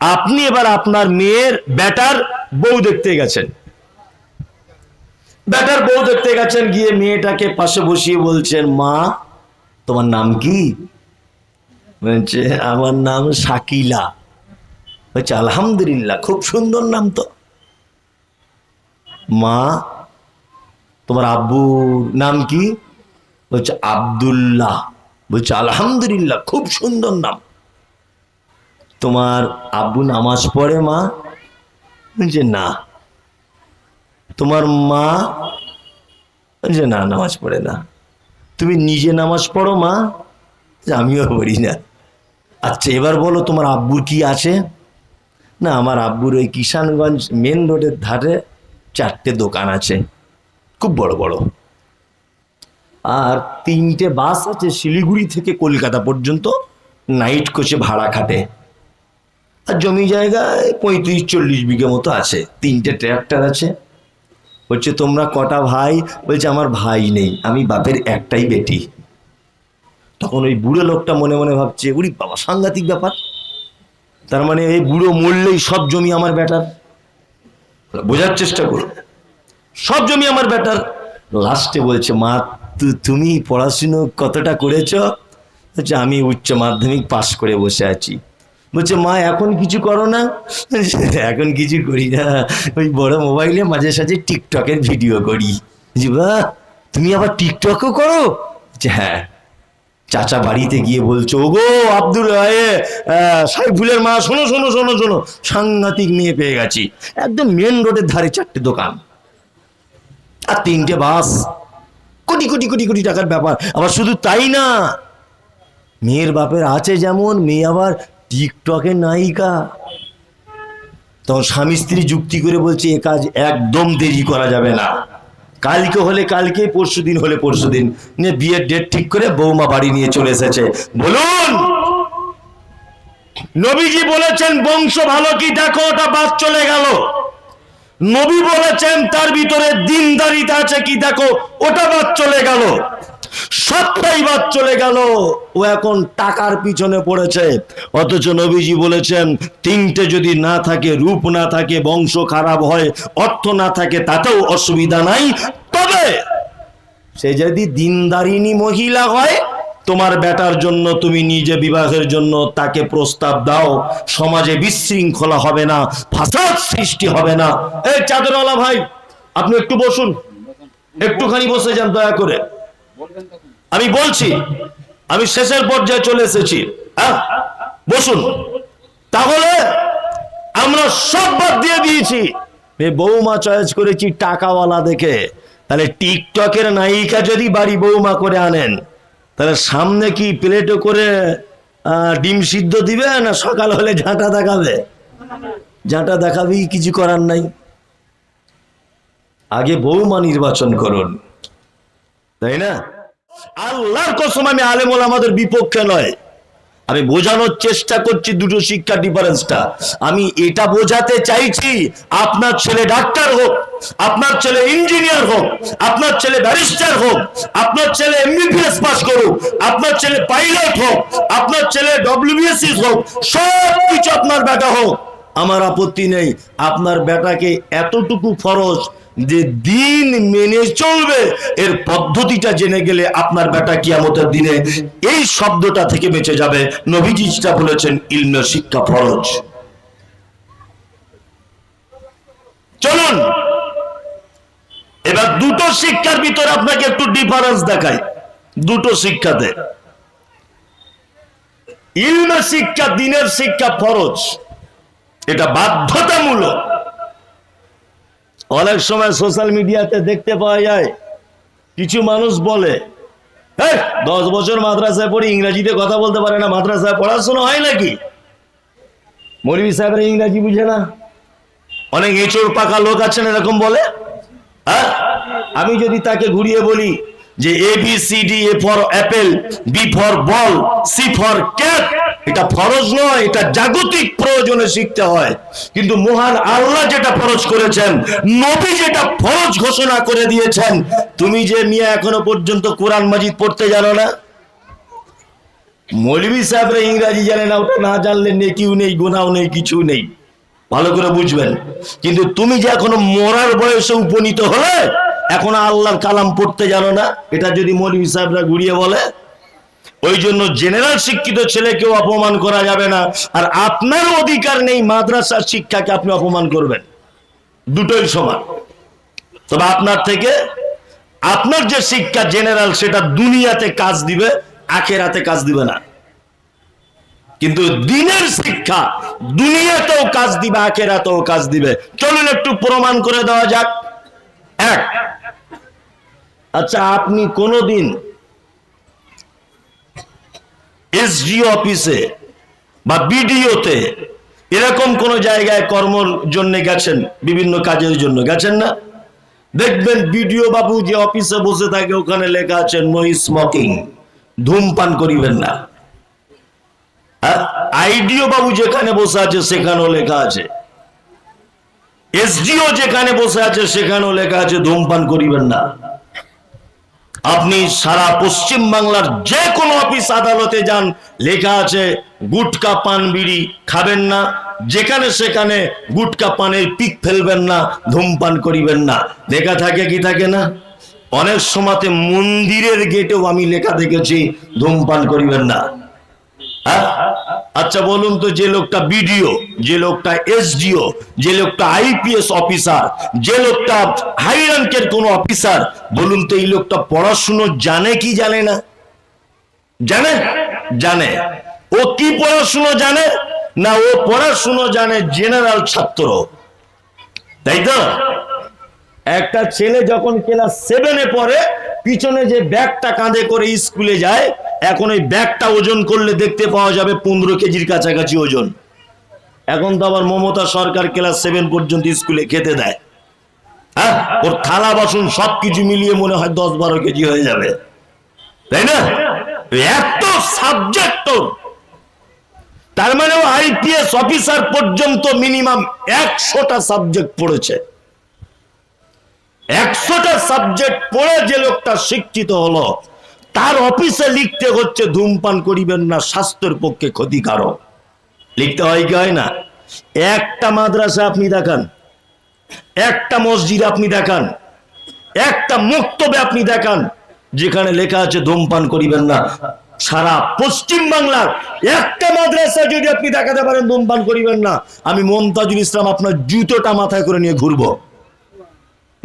আপনি এবার আপনার মেয়ের ব্যাটার বউ দেখতে গেছেন। ব্যাটার বউ দেখতে গেছেন, গিয়ে মেয়েটাকে পাশে বসিয়ে বলছেন, মা, তোমার নাম কি? বলছে, আমার নাম শাকিলা। বলছে, আলহামদুলিল্লাহ, খুব সুন্দর নাম তো। মা, তোমার আব্বু নাম কি? বলছে, আব্দুল্লাহ। বলছে, আলহামদুলিল্লাহ, খুব সুন্দর নাম। তোমার আব্বু নামাজ পড়ে, মা? বলছে, না। তোমার মা? বলছে, না, নামাজ পড়ে না। তুমি নিজে নামাজ পড়ো, মা? যে আমিও পড়ি না। আচ্ছা এবার বলো, তোমার আব্বুর কি আছে? না, আমার আব্বুর ওই কিষানগঞ্জ মেন রোডের ধারে চারটে দোকান আছে, খুব বড় বড়। আর তিনটে বাস আছে শিলিগুড়ি থেকে কলকাতা পর্যন্ত, নাইট কোচে ভাড়া খাটে। আর জমি জায়গায় পঁয়ত্রিশ, চল্লিশ বিঘে মতো আছে। তিনটে ট্র্যাক্টর আছে। বলছে, তোমরা কটা ভাই? বলছে, আমার ভাই নেই। আমি বাপের একটাই বেটি। তখন ওই বুড়ো লোকটা মনে মনে ভাবছে, উরি বাবা, সাংঘাতিক ব্যাপার। তার মানে এই বুড়ো মরলেই সব জমি আমার বেটার। বোঝার চেষ্টা করো। সব জমি আমার বেটার। লাস্টে বলছে, মা তুমি পড়াশুনো কতটা করেছ? আমি উচ্চ মাধ্যমিক পাশ করে বসে আছি। বলছে মা এখন কিছু করো না? এখন কিছু করি না। ওই বড় মোবাইলে মাঝে সাঝে টিকটকের ভিডিও করি। বলছি, বা তুমি আবার টিকটকও করো? বলছে, হ্যাঁ। চাচা বাড়িতে গিয়ে বলছো ওগো আব্দুল সাইফুলের মা শোনো শোনো শোনো শোনো সাংঘাতিক মেয়ে পেয়ে গেছি। একদম মেন রোডের ধারে চারটে দোকান। আর তিনটে বাস। কোটি কোটি কোটি কোটি টাকার ব্যাপার। আবার শুধু তাই না মেয়ের বাপের আছে যেমন মেয়ে আবার টিকটকের নায়িকা। তখন স্বামী স্ত্রী যুক্তি করে বলছে, এ কাজ একদম দেরি করা যাবে না। কালকে হলে কালকে, পরশু দিন হলে পরশু দিন। নিয়ে বিয়ের ডেট ঠিক করে বৌমা বাড়ি নিয়ে চলে এসেছে। বলুন! নবীজি বলেছেন, বংশ ভালো কি? দেখো, ওটা বাদ চলে গেল। নবী বলেছেন, তার ভিতরে দিনদারিতা আছে কি? দেখো, ওটা বাদ চলে গেল। সবটাই বাদ চলে গেল। ও এখন টাকার পিছনে পড়েছে। অথচ নবীজি বলেছেন, তিনটে যদি না থাকে, রূপ না থাকে, বংশ খারাপ হয়, অর্থ না থাকে, তাতেও অসুবিধা নাই। তবে সে যদি দিনদারিনী মহিলা হয়, তোমার বেটার জন্য, তুমি নিজে বিবাহের জন্য তাকে প্রস্তাব দাও। সমাজে বিশৃঙ্খলা হবে না, ফাসাদ সৃষ্টি হবে না। এই চাদরওয়ালা ভাই, আপনি একটু বসুন। একটুখানি বসে যান, দয়া করে। আমি বলছি, আমি শেষের পর্যায়ে চলে এসেছি। হ্যাঁ? বসুন। তাহলে আমরা সব বাদ দিয়ে দিয়েছি। বৌমা চয়েস করেছি টাকাওয়ালা দেখে। তাহলে টিকটকের নায়িকা যদি বাড়ি বৌমা করে আনেন, তাহলে সামনে কি প্লেটে করে ডিম সিদ্ধ দিবে না সকাল হলে ঝাঁটা দেখাবে? ঝাঁটা দেখাবেই কিছু করার নাই। আগে বৌমা নির্বাচন করুন। তাই না? আল্লাহর কসম, আমি আলেমল আমাদের বিপক্ষে নয়। আমি বোঝানোর চেষ্টা করছি দুটো শিক্ষা ডিফারেন্সটা আমি এটা বোঝাতে চাইছি, আপনার ছেলে ডাক্তার হোক, আপনার ছেলে ইঞ্জিনিয়ার হোক, আপনার ছেলে ব্যারিস্টার হোক, আপনার ছেলে এমবিবিএস পাস করুক, আপনার ছেলে পাইলট হোক, আপনার ছেলে ডব্লিউবিএসসি হোক সব কিছু আপনার বেটা হোক। আমার আপত্তি নেই। আপনার বেটাকে এতটুকু ফরজ যে দিন মেনে চলবে, এর পদ্ধতিটা জেনে গেলে আপনার বেটা কিয়ামতের দিনে এই শব্দটা থেকে বেঁচে যাবে। নবীজিটা বলেছেন ইলমের শিক্ষা ফরজ। চলুন, এবার দুটো শিক্ষার ভিতরে আপনাকে একটু ডিফারেন্স দেখাই। দুটো শিক্ষাতে ইলমের শিক্ষা, দিনের শিক্ষা ফরজ। এটা বাধ্যতামূলক। অনেক সময় সোশ্যাল মিডিয়াতে দেখতে পাওয়া যায় কিছু মানুষ বলে "এই, দশ বছর মাদ্রাসায় পড়ে ইংরাজিতে কথা বলতে পারে না মাদ্রাসায় পড়াশোনা হয় নাকি? মৌলভী সাহেবের ইংরাজি বুঝে না। অনেক এঁচড় পাকা লোক আছেন এরকম বলে। হ্যাঁ? আমি যদি তাকে ঘুরিয়ে বলি যে A B C D A for apple B for ball C for cat এটা ফরজ নয়, এটা জাগতিক প্রয়োজনে শিখতে হয়। কিন্তু মহান আল্লাহ যেটা ফরজ করেছেন, নবী যেটা ফরজ ঘোষণা করে দিয়েছেন, তুমি যে মিয়া এখনও পর্যন্ত কোরআন মাজিদ পড়তে জানো না? মৌলভী সাহেবরা ইংরাজি জানে না, ওটা না জানলে নেকিও নেই গোনাও নেই কিছু নেই। ভালো করে বুঝবেন। কিন্তু তুমি যে এখনও মরার বয়সে উপনীত হলে, এখন আল্লাহর কালাম পড়তে জানো না? এটা যদি মৌলভী সাহেবরা ঘুরিয়ে বলে ওই জন্য জেনারেল শিক্ষিত ছেলেকেও অপমান করা যাবে না। আর আপনার অধিকার নেই মাদ্রাসার শিক্ষাকে আপনি অপমান করবেন। দুটোই সমান। তবে আপনার থেকে আপনার যে শিক্ষা জেনারেল সেটা দুনিয়াতে কাজ দিবে, আখেরাতে কাজ দিবে না। কিন্তু দিনের শিক্ষা দুনিয়াতেও কাজ দিবে, আখেরাতেও কাজ দিবে। চলুন একটু প্রমাণ করে দেওয়া যাক। এক। আচ্ছা আপনি কোনোদিন এসডি অফিসে বা বিডিওতে এরকম কোন জায়গায় কর্মর জন্য গেছেন, বিভিন্ন কাজের জন্য গেছেন না? দেখবেন বিডিও বাবু যে অফিসে বসে থাকে, ওখানে লেখা আছে নো স্মোকিং ধূমপান করিবেন না। আইডিও বাবু যেখানে বসে আছে, সেখানেও লেখা আছে। এসডিও যেখানে বসে আছে, সেখানেও লেখা আছে, ধূমপান করিবেন না। আপনি সারা পশ্চিম বাংলার যে কোনো অফিস আদালতে যান, লেখা আছে, গুটকা পান বিড়ি খাবেন না, যেখানে সেখানে গুটকা পানের পিক ফেলবেন না, ধূমপান করিবেন না। লেখা থাকে কি থাকে না? অনেক সময়তে মন্দিরের গেটেও আমি লেখা দেখেছি, ধূমপান করিবেন না। হ্যাঁ? আচ্ছা বলুন তো, যে লোকটা বিডিও, যে লোকটা এসডিও, যে লোকটা আইপিএস অফিসার, যে লোকটা হাই র্যাঙ্কের কোন অফিসার, বলুন তো, এই লোকটা পড়াশুনো জানে কি জানে না? জানে? জানে। ও কি পড়াশুনো জানে? না, ও পড়াশুনো জানে জেনারেল ছাত্র। তাই তো? একটা ছেলে যখন ক্লাস সেভেনে পড়ে, পিছনে যে ব্যাগটা কাঁধে করে স্কুলে যায়, এখন ওই ব্যাগটা ওজন করলে দেখতে পাওয়া যাবে পনেরো কেজির কাছাকাছি ওজন। এখন তো আবার মমতা সরকার ক্লাস সেভেন পর্যন্ত স্কুলে খেতে দেয়। হ্যাঁ? ওর থালা বাসন সবকিছু মিলিয়ে মনে হয় দশ বারো কেজি হয়ে যাবে। তাই না? এত সাবজেক্ট তার মানে ও আইপিএস অফিসার পর্যন্ত মিনিমাম একশোটা সাবজেক্ট পড়েছে। একশোটা সাবজেক্ট পড়ে যে লোকটা শিক্ষিত হলো, তার অফিসে লিখতে হচ্ছে, ধূমপান করিবেন না, স্বাস্থ্যের পক্ষে ক্ষতিকারক। লিখতে হয় কি হয় না? একটা মাদ্রাসা আপনি দেখান, একটা মসজিদ আপনি দেখান, একটা মুক্তবে আপনি দেখান, যেখানে লেখা আছে, ধূমপান করিবেন না। সারা পশ্চিম বাংলার একটা মাদ্রাসা যদি আপনি দেখাতে পারেন, ধূমপান করিবেন না। আমি মমতাজুল ইসলাম আপনার জুতোটা মাথায় করে নিয়ে ঘুরবো।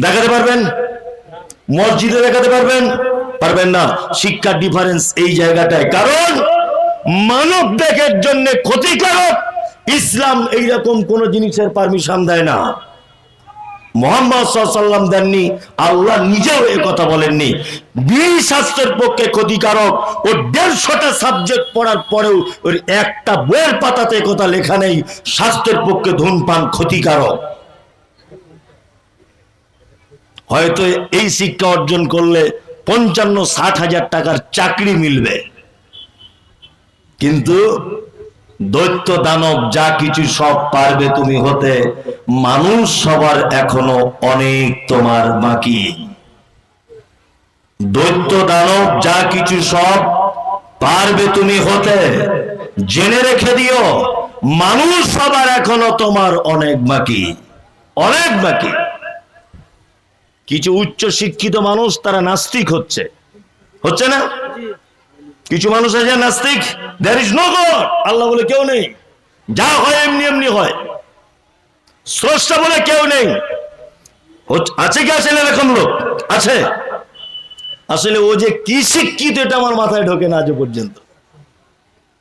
দেখাতে পারবেন? মসজিদে দেখাতে পারবেন? পারবেন না। শিক্ষার ডিফারেন্স এই জায়গাটায়। কারণ মানব দেখের জন্য ক্ষতিকারক। ইসলাম এইরকম কোন জিনিসের পারমিশন দেয় না। মোহাম্মদ দেননি। আল্লাহ নিজেও এ কথা বলেননি। বিড়ি স্বাস্থ্যের পক্ষে ক্ষতিকারক ও দেড়শোটা সাবজেক্ট পড়ার পরেও ওর একটা বইয়ের পাতাতে কথা লেখা নেই। স্বাস্থ্যের পক্ষে ধূমপান ক্ষতিকারক। হয়তো এই শিক্ষা অর্জন করলে পঞ্চান্ন, ষাট হাজার টাকার চাকরি মিলবে। কিন্তু দৈত্য দানব যা কিছু সব পারবে তুমি হতে, মানুষ সবার এখনও অনেক তোমার বাকি। দৈত্য দানব যা কিছু সব পারবে তুমি হতে, জেনে রেখে দিও, মানুষ সবার এখনও তোমার অনেক বাকি অনেক বাকি। কিছু উচ্চ শিক্ষিত মানুষ তারা নাস্তিক হচ্ছে। হচ্ছে না? কিছু মানুষ আছে নাস্তিক? There is no God Allah বলে কেউ নেই। যা হয় এমনি এমনি হয়। স্রষ্টা বলে কেউ নেই। আছে কি না এরকম লোক? আছে। আসলে ও যে কি শিক্ষিত এটা আমার মাথায় ঢোকে না আজ পর্যন্ত।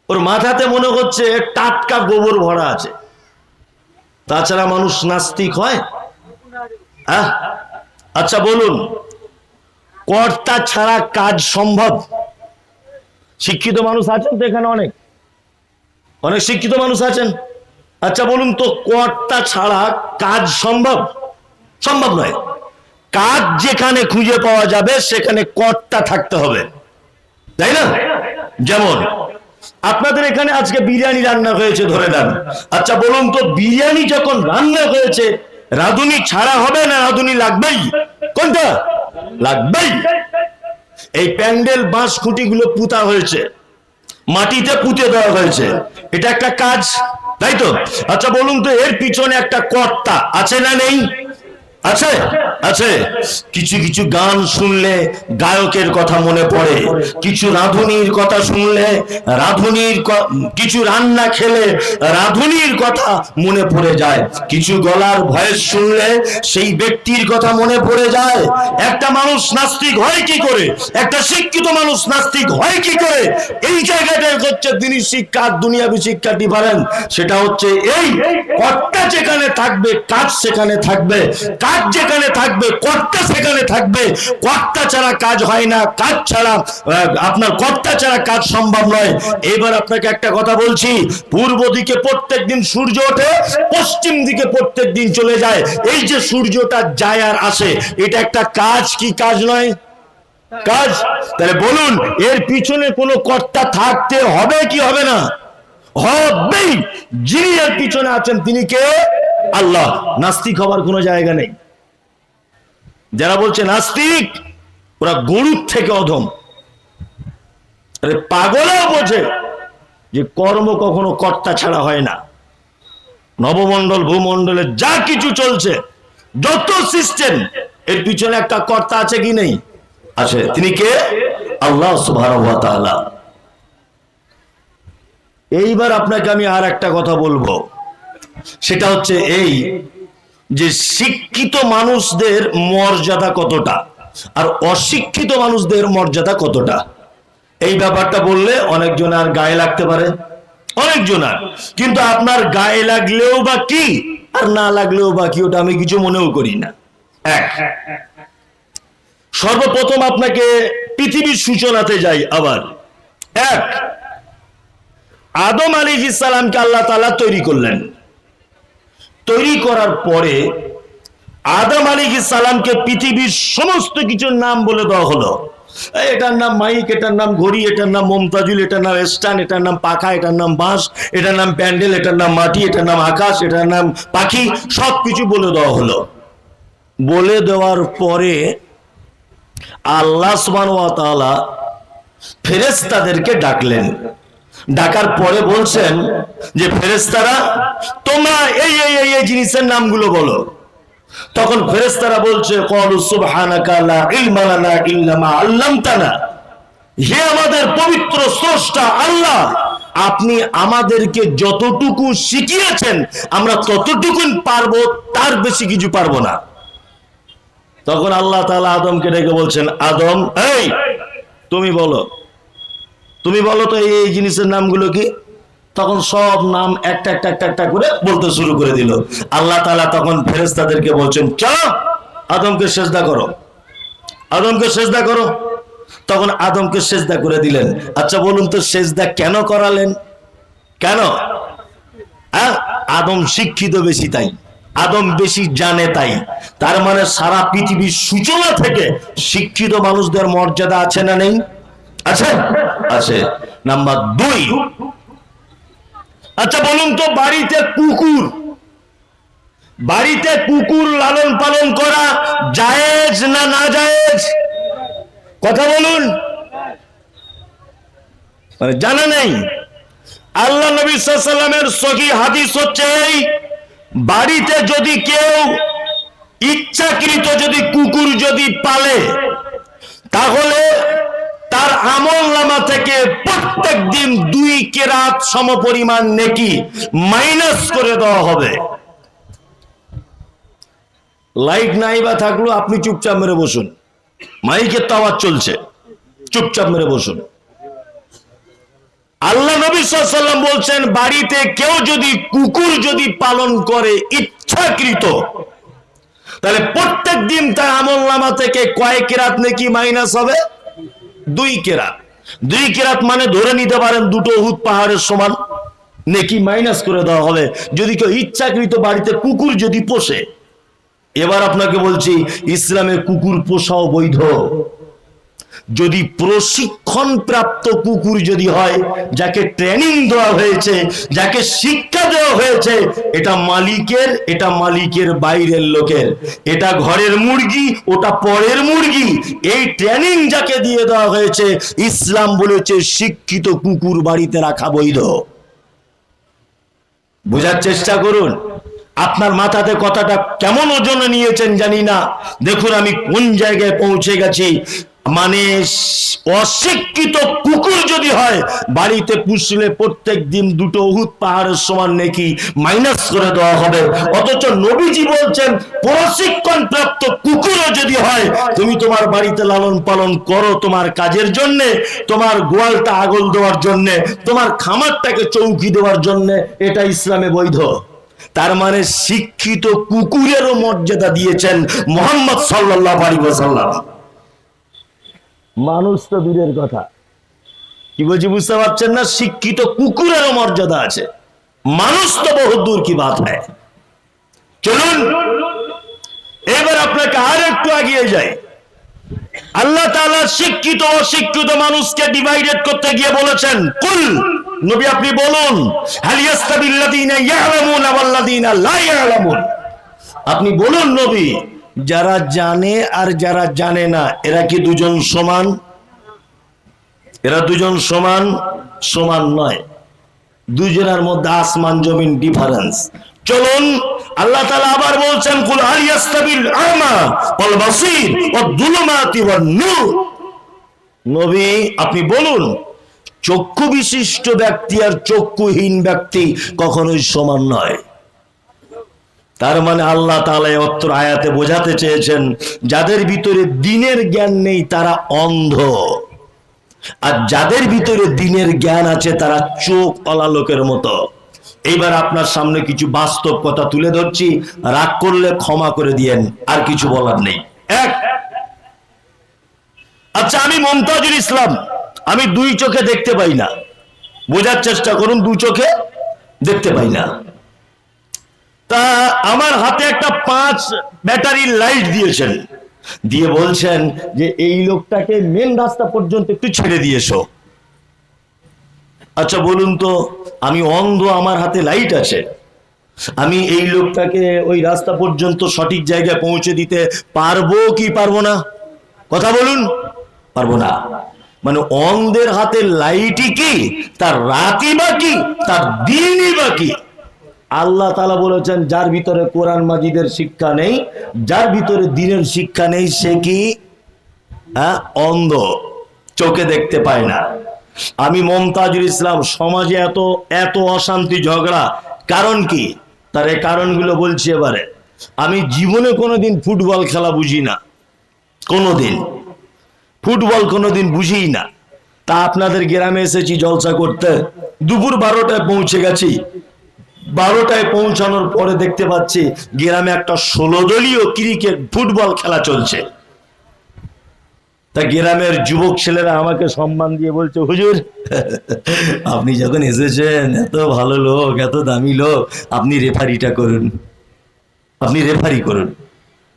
ওর মাথাতে মনে হচ্ছে টাটকা গোবর ভরা আছে। তাছাড়া মানুষ নাস্তিক হয়? হ্যাঁ আচ্ছা বলুন, কর্তা ছাড়া কাজ সম্ভব? শিক্ষিত মানুষ আছেন তো এখানে অনেক? অনেক শিক্ষিত মানুষ আছেন? আচ্ছা বলুন তো, কর্তা ছাড়া কাজ সম্ভব? সম্ভব নয়। কাজ যেখানে খুঁজে পাওয়া যাবে, সেখানে কর্তা থাকতে হবে। তাই না? যেমন, আপনাদের এখানে আজকে বিরিয়ানি রান্না হয়েছে, ধরে দেন আচ্ছা বলুন তো, বিরিয়ানি যখন রান্না হয়েছে রাঁধুনি ছাড়া হবে না রাধুনি লাগবেই? কোনটা? লাগবেই। এই প্যান্ডেল বাঁশ খুঁটি গুলো পুতা হয়েছে। মাটিতে পুঁতে দেওয়া হয়েছে। এটা একটা কাজ, তাই তো? আচ্ছা বলুন তো, এর পিছনে একটা কর্তা আছে না নেই? আছে? আছে? কিছু কিছু গান শুনলে গায়কের কথা মনে পড়ে। কিছু রাধুনির কথা শুনলে রাধুনির কিছু রান্না খেলে রাধুনির কথা মনে পড়ে যায়। কিছু গলার ভয়েস শুনলে সেই ব্যক্তির কথা মনে পড়ে যায়। একটা মানুষ নাস্তিক হয় কি করে? একটা শিক্ষিত মানুষ নাস্তিক হয় কি করে? এই জায়গাটায় হচ্ছে তিনি শিক্ষা দুনিয়াবি শিক্ষা ডিফারেন্ট সেটা হচ্ছে এই কর্তা যেখানে থাকবে, কাজ সেখানে থাকবে। কাজ যেখানে থাকবে, কর্তা সেখানে থাকবে। কর্তা ছাড়া কাজ হয় না, কাজ ছাড়া আপনার কর্তা ছাড়া কাজ সম্ভব নয়। এবার আপনাকে একটা কথা বলছি, পূর্ব দিকে প্রত্যেক দিন সূর্য ওঠে, পশ্চিম দিকে প্রত্যেক দিন চলে যায়। এই যে সূর্যটা যায় আর আসে, এটা একটা কাজ কি কাজ নয়? কাজ? তাহলে বলুন, এর পিছনে কোনো কর্তা থাকতে হবে কি হবে না? হবেই। যিনি এর পিছনে আছেন, তিনি কে? আল্লাহ। নাস্তিক হবার কোনো জায়গা নেই। যারা বলছে নাস্তিক, ওরা গরুর থেকে অধম। আরে পাগলেও বোঝে যে কর্ম কখনো কর্তা ছাড়া হয় না। নবমণ্ডল, ভূমণ্ডলে যা কিছু চলছে, যত সিস্টেম এর পিছনে একটা কর্তা আছে কি নেই? আছে। তিনি কে? আল্লাহ সুবহানাহু এইবার আপনাকে আমি আর একটা কথা বলব। সেটা হচ্ছে এই যে শিক্ষিত মানুষদের মর্যাদা কতটা? আর অশিক্ষিত মানুষদের মর্যাদা কতটা? এই ব্যাপারটা বললে অনেকজন আর গায়ে লাগতে পারে। অনেকজন আর কিন্তু আপনার গায়ে লাগলেও বা কি? আর না লাগলেও বা কি? ওটা আমি কিছু মনেও করি না। এক। সর্বপ্রথম আপনাকে পৃথিবীর সূচনাতে যাই আবার। এক, আদম আলী ইসালামকে আল্লাহ তালা তৈরি করলেন। তৈরি করার পরে আদম আলী সালামকে পৃথিবীর সমস্ত কিছুর নাম বলে দেওয়া হলো এটার নাম মাইক এটার নাম ঘড়ি এটার নাম মমতাজুল এটার নাম স্টান এটার নাম পাখা এটার নাম বাঁশ এটার নাম প্যান্ডেল এটার নাম মাটি এটার নাম আকাশ এটার নাম পাখি সব কিছু বলে দেওয়া হলো বলে দেওয়ার পরে আল্লাহ তাআলা ফেরেশতাদেরকে ডাকলেন ডাকার পরে বলছেন যে ফেরেশতারা, তোমরা এই এই এই এই জিনিসের নামগুলো বলো। তখন ফেরেশতারা বলছে ক্বালু সুবহানাকা লা ইলমা আল্লামতানা। হে আমাদের পবিত্র স্রষ্টা আল্লাহ, আপনি আমাদেরকে যতটুকু শিখিয়েছেন, আমরা ততটুকু পারব, তার বেশি কিছু পারব না। তখন আল্লাহ তাআলা আদমকে ডেকে বলছেন, আদম, এই, তুমি বলো। তুমি বলো তো এই জিনিসের নামগুলো কি? তখন সব নাম একটা একটা একটা একটা করে বলতে শুরু করে দিল। আল্লাহ তালা তখন ফেরেশতাদেরকে বলছেন চলো আদমকে সেজদা করো। আদমকে সেজদা করো। তখন আদমকে সেজদা করে দিলেন। আচ্ছা বলুন তো সেজদা কেন করালেন? কেন? হ্যাঁ? আদম শিক্ষিত বেশি তাই। আদম বেশি জানে তাই। তার মানে সারা পৃথিবীর সূচনা থেকে শিক্ষিত মানুষদের মর্যাদা আছে না নেই? আছে? আছে। নাম্বার দুই। আচ্ছা বলুন তো, বাড়িতে কুকুর। বাড়িতে কুকুর লালন পালন করা জায়েজ না না জায়েজ? কথা বলুন। মানে জানা নেই। আল্লাহ নবী সাল্লামের সহি হাদিস হচ্ছে এই, বাড়িতে যদি কেউ ইচ্ছাকৃত যদি কুকুর যদি পালে, তাহলে তার আমল নামা থেকে প্রত্যেক দিন দুই কেরাত সমপরিমাণ নেকি মাইনাস করে দেওয়া হবে। লাইট নাই বা থাকল, আপনি চুপচাপ মেরে বসুন। মাইকের তো আওয়াজ চলছে, চুপচাপ মেরে বসুন। আল্লাহ নবী সাল্লাম বলছেন, বাড়িতে কেউ যদি কুকুর যদি পালন করে ইচ্ছাকৃত, তাহলে প্রত্যেক দিন তার আমল নামা থেকে কয়েক কেরাত নাকি মাইনাস হবে। দুই কেরাত। দুই কেরাত মানে ধরে নিতে পারেন দুটো উহুদ পাহাড়ের সমান। নেকি মাইনাস করে দেওয়া হবে। যদি কেউ ইচ্ছাকৃত বাড়িতে কুকুর যদি পোষে, এবার আপনাকে বলছি, ইসলামে কুকুর পোষাও বৈধ। যদি প্রশিক্ষণ প্রাপ্ত কুকুর যদি হয়, যাকে ট্রেনিং দেওয়া হয়েছে, যাকে শিক্ষা দেওয়া হয়েছে, এটা মালিকের এটা মালিকের বাইরের লোকের। এটা ঘরের মুরগি, ওটা পরের মুরগি। এই ট্রেনিং যাকে দিয়ে দেওয়া হয়েছে, ইসলাম বলেছে শিক্ষিত কুকুর বাড়িতে রাখা বৈধ। বোঝার চেষ্টা করুন। আপনার মাথাতে কথাটা কেমন ওজনে নিয়েছেন জানি না। দেখুন আমি কোন জায়গায় পৌঁছে গেছি। মানে অশিক্ষিত কুকুর যদি হয়, বাড়িতে পুষলে প্রত্যেক দিন দুটো উহুদ পাহাড়ের সমান নাকি মাইনাস করে দেওয়া হবে। অথচ নবীজি বলছেন, প্রশিক্ষণ প্রাপ্ত কুকুরও যদি হয়, তুমি তোমার বাড়িতে লালন পালন করো তোমার কাজের জন্য, তোমার গোয়ালটা আগল দেওয়ার জন্য, তোমার খামারটাকে চৌকি দেওয়ার জন্য, এটা ইসলামে বৈধ। তার মানে শিক্ষিত কুকুরেরও মর্যাদা দিয়েছেন মোহাম্মদ সাল্লাহ আলী সাল্লাম মানুষ তো দূরের কথা। কি বলছি, বুঝতে পারছেন না? শিক্ষিত কুকুরেরও মর্যাদা আছে। মানুষ তো বহু দূর কি বাত চলুন, এবার আপনাকে আর একটু এগিয়ে যাই। আল্লাহ তাআলা শিক্ষিত, অশিক্ষিত মানুষকে ডিভাইডেড করতে গিয়ে বলেছেন, কুল, নবী আপনি বলুন আপনি বলুন, নবী যারা জানে আর যারা জানে না, এরা কি দুজন সমান? এরা দুজন সমান? সমান নয়। দুজনের মধ্যে আসমান জমিন ডিফারেন্স চলুন, আল্লাহ তাআলা আবার বলছেন, কুল নবী, আপনি বলুন, চক্ষু বিশিষ্ট ব্যক্তি আর চক্ষুহীন ব্যক্তি কখনোই সমান নয়। তার মানে আল্লাহ এই অত্র আয়াতে বোঝাতে চেয়েছেন, যাদের ভিতরে দিনের জ্ঞান নেই তারা অন্ধ। আর যাদের ভিতরে দিনের জ্ঞান আছে তারা চোখ অলা লোকের মতো। এইবার আপনার সামনে কিছু বাস্তব কথা তুলে ধরছি, রাগ করলে ক্ষমা করে দিয়েন, আর কিছু বলার নেই। এক আচ্ছা আমি মমতাজুল ইসলাম, আমি দুই চোখে দেখতে পাই না। বোঝার চেষ্টা করুন, দু চোখে দেখতে পাই না। তা আমার হাতে একটা পাঁচ ব্যাটারির লাইট দিয়েছেন। দিয়ে বলছেন যে, এই লোকটাকে মেন রাস্তা পর্যন্ত একটু ছেড়ে দিয়েছ আচ্ছা বলুন তো, আমি অন্ধ, আমার হাতে লাইট আছে। আমি এই লোকটাকে ওই রাস্তা পর্যন্ত সঠিক জায়গায় পৌঁছে দিতে পারব কি পারব না? কথা বলুন। পারব না। মানে অন্ধের হাতে লাইটই কি? তার রাতই বা বাকি তার দিনই বাকি আল্লাহ তালা বলেছেন, যার ভিতরে কোরআন মাজিদের শিক্ষা নেই, যার ভিতরে দিনের শিক্ষা নেই, সে কি হ্যাঁ অন্ধ, চোখে দেখতে পায় না। আমি মমতাজুল ইসলাম, সমাজে এত এত অশান্তি, ঝগড়া, কারণ কি? তার এই কারণগুলো বলছি এবারে। আমি জীবনে কোনোদিন ফুটবল খেলা বুঝি না, কোনোদিন। ফুটবল কোনোদিন বুঝিই না। তা আপনাদের গ্রামে এসেছি জলসা করতে, দুপুর বারোটায় পৌঁছে গেছি। বারোটায় পৌঁছানোর পরে দেখতে পাচ্ছি গ্রামে একটা ষোলো দলীয় ক্রিকেট ফুটবল খেলা চলছে। তা গ্রামের যুবক ছেলেরা আমাকে সম্মান দিয়ে বলছে, হুজুর, আপনি যখন এসেছেন, এত ভালো লোক, এত দামি লোক, আপনি রেফারিটা করুন। আপনি রেফারি করুন।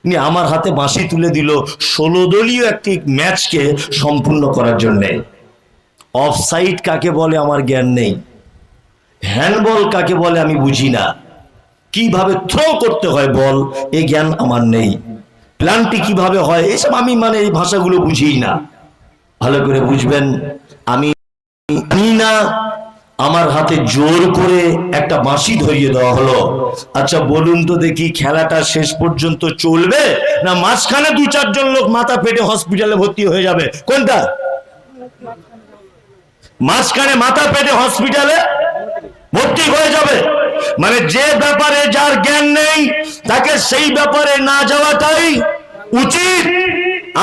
উনি আমার হাতে বাঁশি তুলে দিল ষোলো দলীয় একটি ম্যাচকে সম্পূর্ণ করার জন্যে। অফসাইড কাকে বলে আমার জ্ঞান নেই। হ্যান্ডবল কাকে বলে আমি বুঝি না। কীভাবে থ্রো করতে হয় বল এই জ্ঞান আমার নেই। প্ল্যানটি কীভাবে হয়, এসব আমি মানে এই ভাষাগুলো বুঝি না। ভালো করে বুঝবেন, আমি না, আমার হাতে জোর করে একটা বাঁশি ধরিয়ে দেওয়া হলো। আচ্ছা বলুন তো দেখি খেলাটা শেষ পর্যন্ত চলবে, না মাঝখানে দু চারজন লোক মাথা ফেটে হসপিটালে ভর্তি হয়ে যাবে? কোনটা? মাঝখানে মাথা পেটে হসপিটালে ভর্তি হয়ে যাবে। মানে যে ব্যাপারে যার জ্ঞান নেই, তাকে সেই ব্যাপারে না যাওয়াটাই উচিত।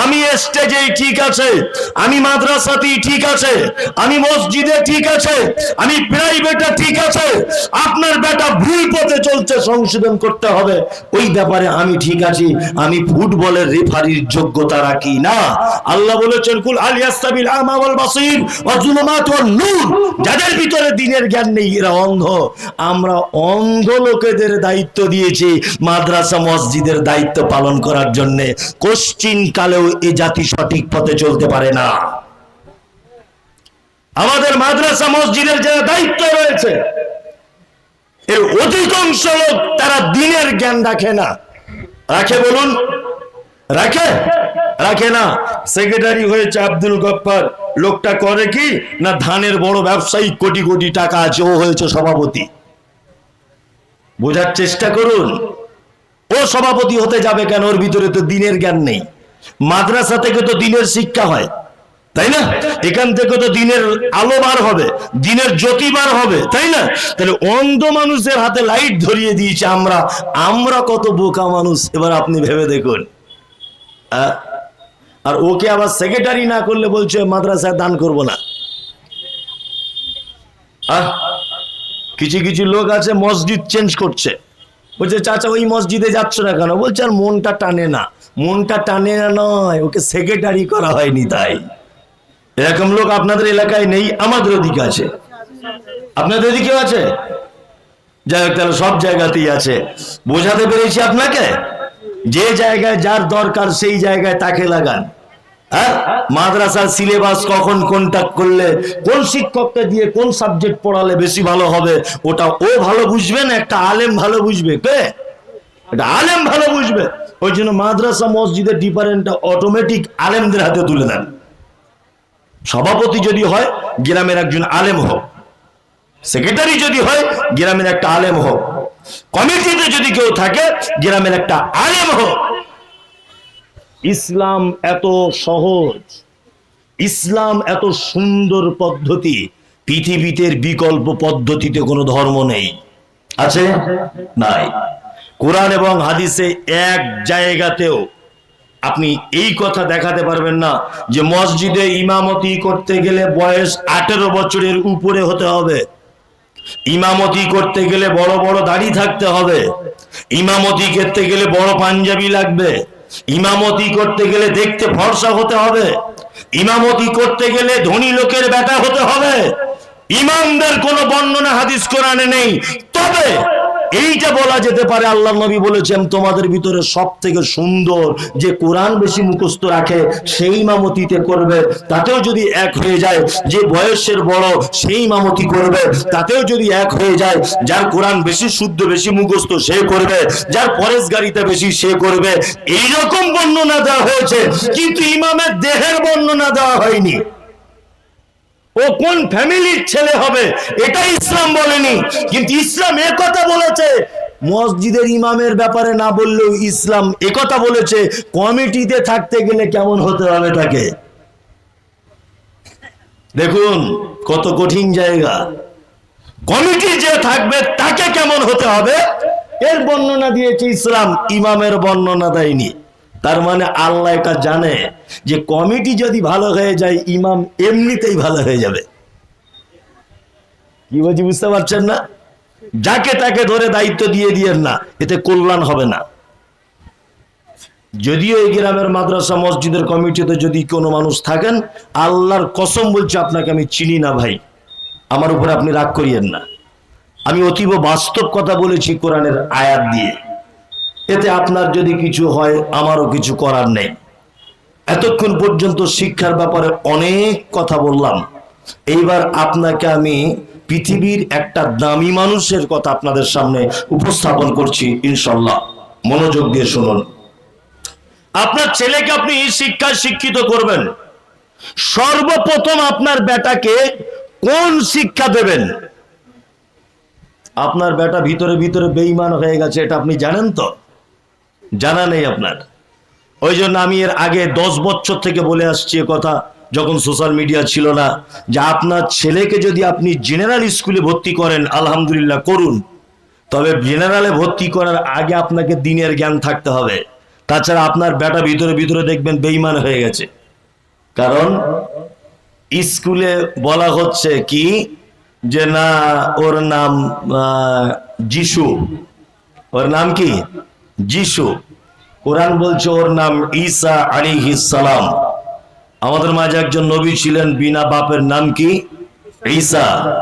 আমি স্টেজে ঠিক আছে, আমি মাদ্রাসাতেই ঠিক আছে, আমি মসজিদে ঠিক আছে, আমি প্রাইভেটে ঠিক আছে। আপনার বেটা ভুল পথে চলছে, সংশোধন করতে হবে। ওই ব্যাপারে আমি ঠিক আছি। আমি ফুটবলের রেফারির যোগ্যতা রাখি না। আল্লাহ বলেছেন, কুল আলিয়াস্তাবিল আমা ওয়াল বাসির ওয়া যুলুমাত ওয়ান নূর। যাদের ভিতরে দিনের জ্ঞান নেই, এরা অন্ধ। আমরা অন্ধ লোকেদের দায়িত্ব দিয়েছি মাদ্রাসা মসজিদের দায়িত্ব পালন করার জন্য। কোশ্চিন কালেও এ জাতি সঠিক পথে চলতে পারে না। আমাদের মাদ্রাসা মসজিদের যে দায়িত্ব রয়েছে, এর অধিকাংশ লোক তারা দিনের জ্ঞান রাখে না। রাখে বলুন, রাখে? রাখে না। সেক্রেটারি হয়েছে আব্দুল গফফার। লোকটা করে কি? না ধানের বড় ব্যবসায়ী কোটি কোটি টাকা আছে, ও হয়েছে সভাপতি। বোঝার চেষ্টা করুন, ও সভাপতি হতে যাবে কেন? ওর ভিতরে তো দিনের জ্ঞান নেই। মাদ্রাসা থেকে তো দিনের শিক্ষা হয়, তাই না? এখান থেকে তো দিনের আলো বার হবে, দিনের জ্যোতি বার হবে, তাই না? তাহলে অন্ধ মানুষের হাতে লাইট ধরিয়ে দিয়েছে আমরা আমরা কত বোকা মানুষ, এবার আপনি ভেবে দেখুন। আর ওকে আবার সেক্রেটারি না করলে বলছে, মাদ্রাসায় দান করব না? কিছু কিছু লোক আছে, মসজিদ চেঞ্জ করছে। বলছে, চাচা, ওই মসজিদে যাচ্ছ না কেন? বলছে, আর মনটা টানে না। মনটা টানে না নয়, ওকে সেক্রেটারি করা হয়নি তাই। এরকম লোক আপনাদের এলাকায় নেই, আমাদের ওদিকে আছে। আপনাদের ওদিকেও আছে? যাই হোক, তাহলে সব জায়গাতেই আছে। বোঝাতে পেরেছি আপনাকে? যে জায়গায় যার দরকার সেই জায়গায় তাকে লাগান। হ্যাঁ? মাদ্রাসার সিলেবাস কখন কোনটা করলে, কোন শিক্ষককে দিয়ে কোন সাবজেক্ট পড়ালে বেশি ভালো হবে, ওটা ও ভালো বুঝবে না, একটা আলেম ভালো বুঝবে। কে? এটা আলেম ভালো বুঝবে। ওই জন্য মাদ্রাসা, মসজিদের ডিপারেন্টটা অটোমেটিক আলেমদের হাতে তুলে দেন। সভাপতি যদি হয়, গ্রামের একজন আলেম হোক। সেক্রেটারি যদি হয়, গ্রামের একটা আলেম হোক। কমিটিতে যদি কেউ থাকে, গ্রামের একটা আলেম হোক। ইসলাম এত সহজ। ইসলাম এত সুন্দর পদ্ধতি। পৃথিবীতে বিকল্প পদ্ধতিতে কোনো ধর্ম নেই। আছে? নাই। কোরআন এবং হাদিসে এক জায়গাতেও আপনি এই কথা দেখাতে পারবেন না যে মসজিদে ইমামতি করতে গেলে বয়স আঠেরো বছরের উপরে হতে হবে। ইমামতি করতে গেলে বড় বড় দাড়ি থাকতে হবে। ইমামতি করতে গেলে বড় পাঞ্জাবি লাগবে। ইমামতি করতে গেলে দেখতে ফর্সা হতে হবে। ইমামতি করতে গেলে ধনী লোকের বেটা হতে হবে। ইমামদের কোনো বর্ণনা হাদিস কোরআনে নেই। তবে এইটা বলা যেতে পারে আল্লাহ নবী বলেছেন, তোমাদের ভিতরে সব থেকে সুন্দর যে কোরআন বেশি মুখস্থ রাখে, সেই ইমামতিতে করবে। তাতেও যদি এক হয়ে যায়, যে বয়সের বড়, সেই ইমামতি করবে। তাতেও যদি এক হয়ে যায়, যার কোরআন বেশি শুদ্ধ, বেশি মুখস্থ, সে করবে। যার পরেশগারিতা বেশি, সে করবে। এইরকম বর্ণনা দেওয়া হয়েছে, কিন্তু ইমামের দেহের বর্ণনা দেওয়া হয়নি। ও কোন ফ্যামিলির ছেলে হবে? এটা ইসলাম বলেনি। কিন্তু ইসলাম এ কথা বলেছে। মসজিদের ইমামের ব্যাপারে না বললেও ইসলাম কথা বলেছে। কমিটিতে থাকতে গেলে কেমন হতে হবে তাকে? দেখুন, কত কঠিন জায়গা। কমিটি যে থাকবে, তাকে কেমন হতে হবে? এর বর্ণনা দিয়েছে ইসলাম। ইমামের বর্ণনা দেয়নি। তার মানে আল্লাহ এটা জানে যে কমিটি যদি ভালো হয়ে যায়, ইমাম এমনিতেই ভালো হয়ে যাবে। কি বলছি বুঝতে পারছেন না? যাকে তাকে ধরে দায়িত্ব দিয়ে দিয়েন না, এতে কল্যাণ হবে না। যদিও এই গ্রামের মাদ্রাসা, মসজিদের কমিটিতে যদি কোনো মানুষ থাকেন, আল্লাহর কসম বলছে আপনাকে, আমি চিনি না ভাই। আমার উপরে আপনি রাগ করিয়েন না। আমি অতীব বাস্তব কথা বলেছি কোরআনের আয়াত দিয়ে। এতে আপনার যদি কিছু হয়, আমারও কিছু করার নেই। এতক্ষণ পর্যন্ত শিক্ষার ব্যাপারে অনেক কথা বললাম। এইবার আপনাকে আমি পৃথিবীর একটা দামি মানুষের কথা আপনাদের সামনে উপস্থাপন করছি, ইনশাল্লাহ। মনোযোগ দিয়ে শুনুন। আপনার ছেলেকে আপনি শিক্ষায় শিক্ষিত করবেন। সর্বপ্রথম আপনার বেটাকে কোন শিক্ষা দেবেন? আপনার বেটা ভিতরে ভিতরে বেইমান হয়ে গেছে, এটা আপনি জানেন তো? জানা নেই আপনার। ওই জন্য আমি এর আগে দশ বছর থেকে বলে আসছি এ কথা, যখন সোশ্যাল মিডিয়া ছিল না, যে আপনার ছেলেকে যদি আপনি জেনারেল স্কুলে ভর্তি করেন, আলহামদুলিল্লাহ করুন। তবে জেনারেলে ভর্তি করার আগে আপনাকে দিনের জ্ঞান থাকতে হবে। তাছাড়া আপনার বেটা ভিতরে ভিতরে দেখবেন বেইমান হয়ে গেছে। কারণ স্কুলে বলা হচ্ছে কি, যে না, ওর নাম যিশু। ওর নাম কি? যিশু, কোরআন বলছে, ওর নাম ঈসা আলিহিস সালাম। আমাদের মাঝে একজন নবী ছিলেন, বিনা বাপের নাম কি? ঈসা।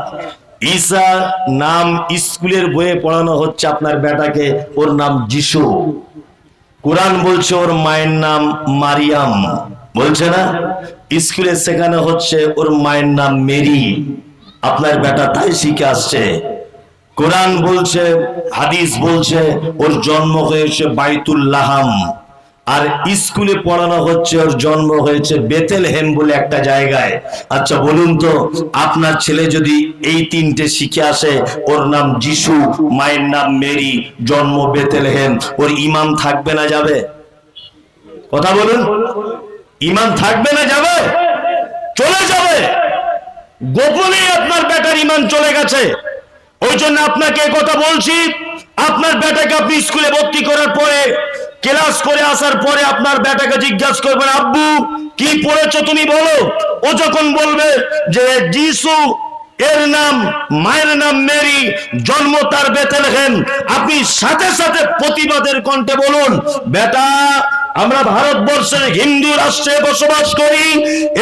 ঈসা নাম স্কুলের বইয়ে পড়ানো হচ্ছে আপনার বেটাকে, ওর নাম যিশু। কোরআন বলছে, ওর মায়ের নাম মারিয়াম। বলছে না? স্কুলে শেখানো হচ্ছে, ওর মায়ের নাম মেরি। আপনার বেটা তাই শিখে আসছে। কোরআন বলছে, হাদিস বলছে, ওর জন্ম হয়েছে বাইতুল্লাহাম আর স্কুলে পড়ানো হচ্ছে, ওর জন্ম হয়েছে বেতেলহেম বলে একটা জায়গায়। আচ্ছা বলুন তো, আপনার ছেলে যদি এই তিনটে শিখে আসে, ওর নাম যিশু, মায়ের নাম মেরি, জন্ম বেতেলহেম, ওর ইমাম থাকবে না যাবে? কথা বলুন। ইমাম থাকবে না যাবে? চলে যাবে। গোপনে আপনার বেটার ইমান চলে গেছে। ওই জন্য আপনাকে কথা বলছি, আপনার বেটাকে আপনি স্কুলে ভর্তি করার পরে, ক্লাস করে আসার পরে আপনার বেটাকে জিজ্ঞাসা করবেন, আব্বু, কি পড়েছো তুমি বলো? ও যখন বলবে যে, যিশু, এর নাম, মায়ের নাম মেরি, জন্ম তার বেতেলহেম আপনি সাথে সাথে প্রতিবাদের কণ্ঠে বলুন, বেটা আমরা ভারতবর্ষের হিন্দু রাষ্ট্রে বসবাস করি,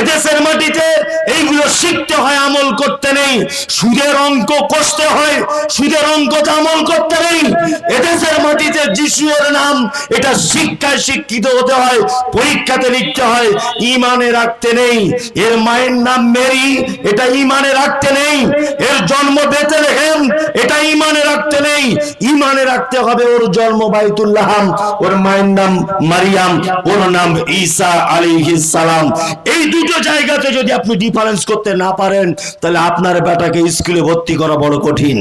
এদেশের মাটিতে এইগুলো শিখতে হয়, আমল করতে নেই। সুদের অঙ্ক কষতে হয়, সুদের অঙ্ক আমল করতে নেই। এদেশের মাটিতে যিশুর নাম, এটা শিক্ষায় শিক্ষিত হতে হয়, পরীক্ষাতে লিখতে হয়, ইমানে রাখতে নেই। এর মায়ের নাম মেরি, এটা ইমানে রাখতে নেই। এর জন্ম বেতেলহেম, এটা ইমানে রাখতে নেই। ইমানে রাখতে হবে ওর জন্ম বাইতুল্লাহাম, ওর মায়ের নাম মারিয়াম ওর নাম ঈসা আলাইহিস সালাম। এই দুটো জায়গাতে যদি আপনি ডিফারেন্স করতে না পারেন, তাহলে আপনার বেটাকে স্কুলে ভর্তি করা বড় কঠিন।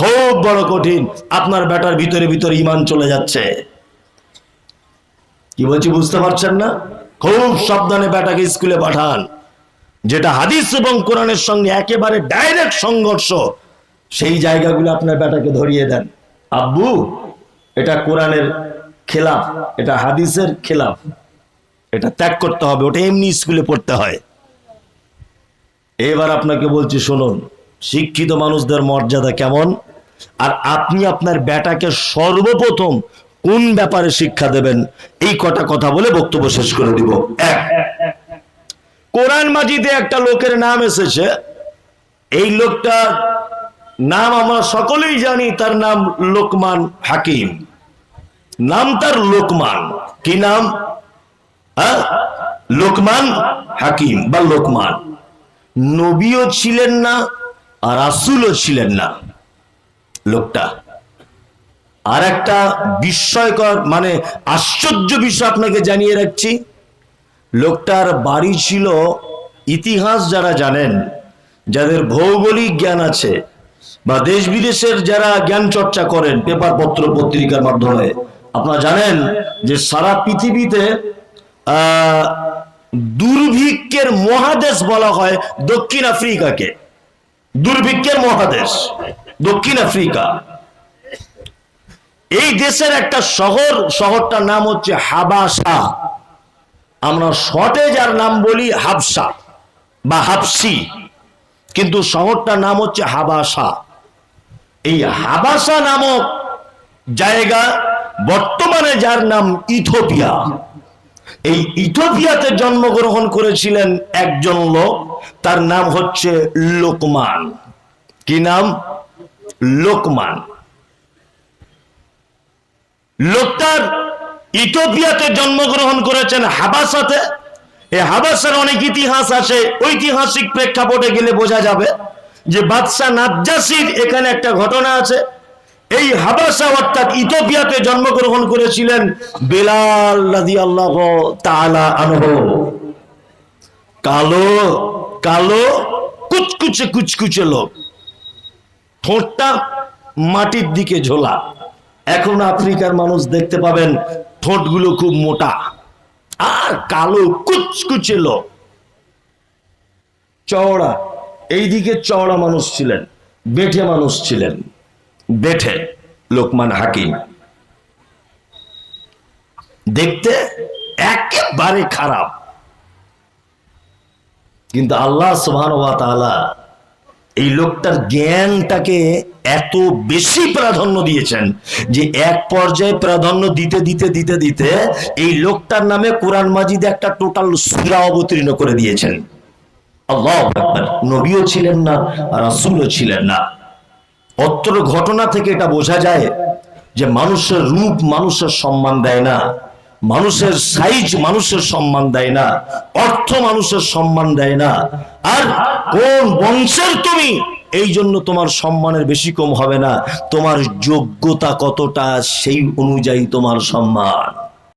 খুব বড় কঠিন। আপনার বেটার ভিতরে ভিতরে ইমান চলে যাচ্ছে। কি বলছি, বুঝতে পারছেন না? খুব সাবধানে বেটাকে স্কুলে পাঠান। যেটা হাদিস এবং কোরআনের সঙ্গে একেবারে ডাইরেক্ট সংঘর্ষ, সেই জায়গাগুলো আপনার বেটাকে ধরিয়ে দেন। আব্বু, এটা কোরআনের খেলাফ, এটা হাদিসের খেলাফ। এটা ত্যাগ করতে হবে, ওটা এমনি স্কুলে পড়তে হয়। এবার আপনাকে বলছি, শুনুন, শিক্ষিত মানুষদের মর্যাদা কেমন? আর আপনি আপনার বেটাকে সর্বপ্রথম কোন ব্যাপারে শিক্ষা দেবেন? এই কটা কথা বলে বক্তব্য শেষ করে দিব। এক, কোরআন মাজিদে একটা লোকের নাম এসেছে। এই লোকটা নাম আমরা সকলেই জানি, তার নাম লোকমান হাকিম। নাম তার লোকমান। কি নাম? লোকমান হাকিম বা লোকমান। নবীও ছিলেন না আর রাসূলও ছিলেন না। লোকটা। আর একটা বিস্ময়কর মানে আশ্চর্য বিষয় আপনাকে জানিয়ে রাখছি। লোকটার বাড়ি ছিল ইতিহাস যারা জানেন, যাদের ভৌগোলিক জ্ঞান আছে বা দেশ বিদেশের যারা জ্ঞান চর্চা করেন, পেপার, পত্র, পত্রিকার মাধ্যমে আপনারা জানেন যে সারা পৃথিবীতে দুর্ভিক্ষের মহাদেশ বলা হয় দক্ষিণ আফ্রিকাকে। দুর্ভিক্ষের মহাদেশ, দক্ষিণ আফ্রিকা। এই দেশের একটা শহর, শহরটার নাম হচ্ছে হাবাসা। আমরা শর্টে যার নাম বলি হাবসা বা হাবসি, কিন্তু শহরটার নাম হচ্ছে হাবাসা। এই হাবাসা নামক জায়গা বর্তমানে যার নাম ইথোপিয়া। এই ইথোপিয়াতে জন্মগ্রহণ করেছিলেন একজন লোক, তার নাম হচ্ছে লোকমান। কি নাম? লোকমান। লোকটার ইথোপিয়াতে জন্মগ্রহণ করেছেন হাবাসাতে। এই হাবাসার অনেক ইতিহাস আছে, ঐতিহাসিক প্রেক্ষাপটে গেলে বোঝা যাবে যে বাদশাহ নাজ্জাসির এখানে একটা ঘটনা আছে। এই হাবাসা অর্থাৎ ইথোপিয়াতে জন্মগ্রহণ করেছিলেন বেলাল আনহু। কালো কালো, কুচকুচে কুচকুচে লোক। ঠোঁটটা মাটির দিকে ঝোলা। এখন আফ্রিকার মানুষ দেখতে পাবেন ঠোঁটগুলো খুব মোটা আর কালো, কুচকুচে লোক। চওড়া, এইদিকে চওড়া মানুষ ছিলেন বেঠে মানুষ ছিলেন। বেঠে লোকমান হাকিম। দেখতে একেবারে খারাপ। কিন্তু আল্লাহ সুবহান ওয়া এই লোকটার জ্ঞানটাকে এত বেশি প্রাধান্য দিয়েছেন যে এক পর্যায়ে প্রাধান্য দিতে দিতে দিতে দিতে এই লোকটার নামে কোরআন মাজিদ একটা টোটাল সূরা অবতীর্ণ করে দিয়েছেন। আল্লাহ নবীও ছিলেন না, রাসূলও ছিলেন না। অত্র ঘটনা থেকে এটা বোঝা যায় যে মানুষের রূপ মানুষের সম্মান দেয় না। মানুষের সাইজ মানুষের সম্মান দেয় না। অর্থ মানুষের সম্মান দেয় না। আর কোন বংশের তুমি? এই জন্য তোমার সম্মানের বেশি কম হবে না। তোমার যোগ্যতা কতটা সেই অনুযায়ী তোমার সম্মান।